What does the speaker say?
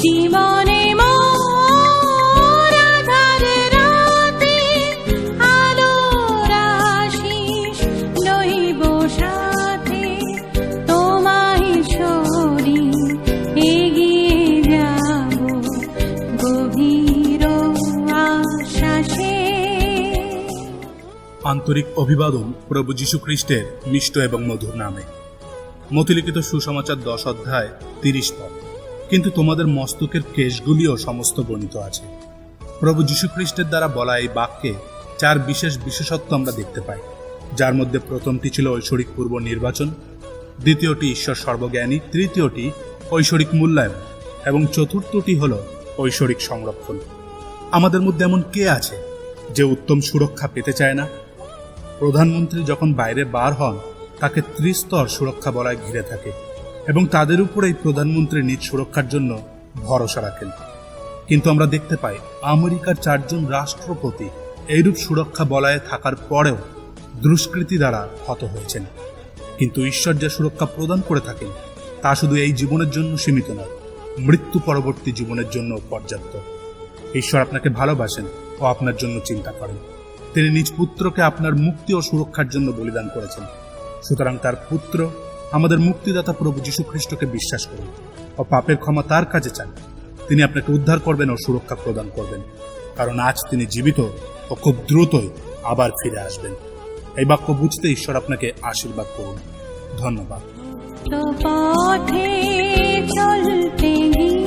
জীবনে তোমায় গভীর আন্তরিক অভিবাদন প্রভু যীশু খ্রিস্টের মিষ্ট এবং মধুর নামে। মতিলিখিত সুসমাচার দশ অধ্যায় তিরিশ পদ। কিন্তু তোমাদের মস্তকের কেশগুলিও সমস্ত গণিত আছে। প্রভু যীশু খ্রিস্টের দ্বারা বলা এই বাক্যে চার বিশেষ বিশেষত্ব আমরা দেখতে পাই। যার মধ্যে প্রথমটি ছিল ঐশ্বরিক পূর্ব নির্বাচন, দ্বিতীয়টি ঈশ্বর সর্বজ্ঞানী, তৃতীয়টি ঐশ্বরিক মূল্যায়ন, এবং চতুর্থটি হল ঐশ্বরিক সংরক্ষণ। আমাদের মধ্যে এমন কে আছে যে উত্তম সুরক্ষা পেতে চায় না? প্রধানমন্ত্রী যখন বাইরে বার হন, তাকে ত্রিস্তর সুরক্ষা বলায় ঘিরে থাকে। এবং তাদের উপরেই প্রধানমন্ত্রী নিজ সুরক্ষার জন্য ভরসা রাখেন। কিন্তু আমরা দেখতে পাই, আমেরিকার চারজন রাষ্ট্রপতি এইরূপ সুরক্ষা বলয়ে থাকার পরেও দুষ্কৃতি দ্বারা হত হয়েছেন। কিন্তু ঈশ্বর যে সুরক্ষা প্রদান করে থাকেন, তা শুধু এই জীবনের জন্য সীমিত নয় মৃত্যু পরবর্তী জীবনের জন্য পর্যাপ্ত। ঈশ্বর আপনাকে ভালোবাসেন ও আপনার জন্য চিন্তা করেন। তিনি নিজ পুত্রকে আপনার মুক্তি ও সুরক্ষার জন্য বলিদান করেছেন। সুতরাং তার পুত্র আমাদের মুক্তিদাতা প্রভু যীশু খ্রিস্টকে বিশ্বাস করুন ও পাপের ক্ষমা তার কাছে চান। তিনি আপনাকে উদ্ধার করবেন ও সুরক্ষা প্রদান করবেন। কারণ আজ তিনি জীবিত ও খুব দ্রুতই আবার ফিরে আসবেন। এই বাক্য বুঝতে ঈশ্বর আপনাকে আশীর্বাদ করুন। ধন্যবাদ। চলতে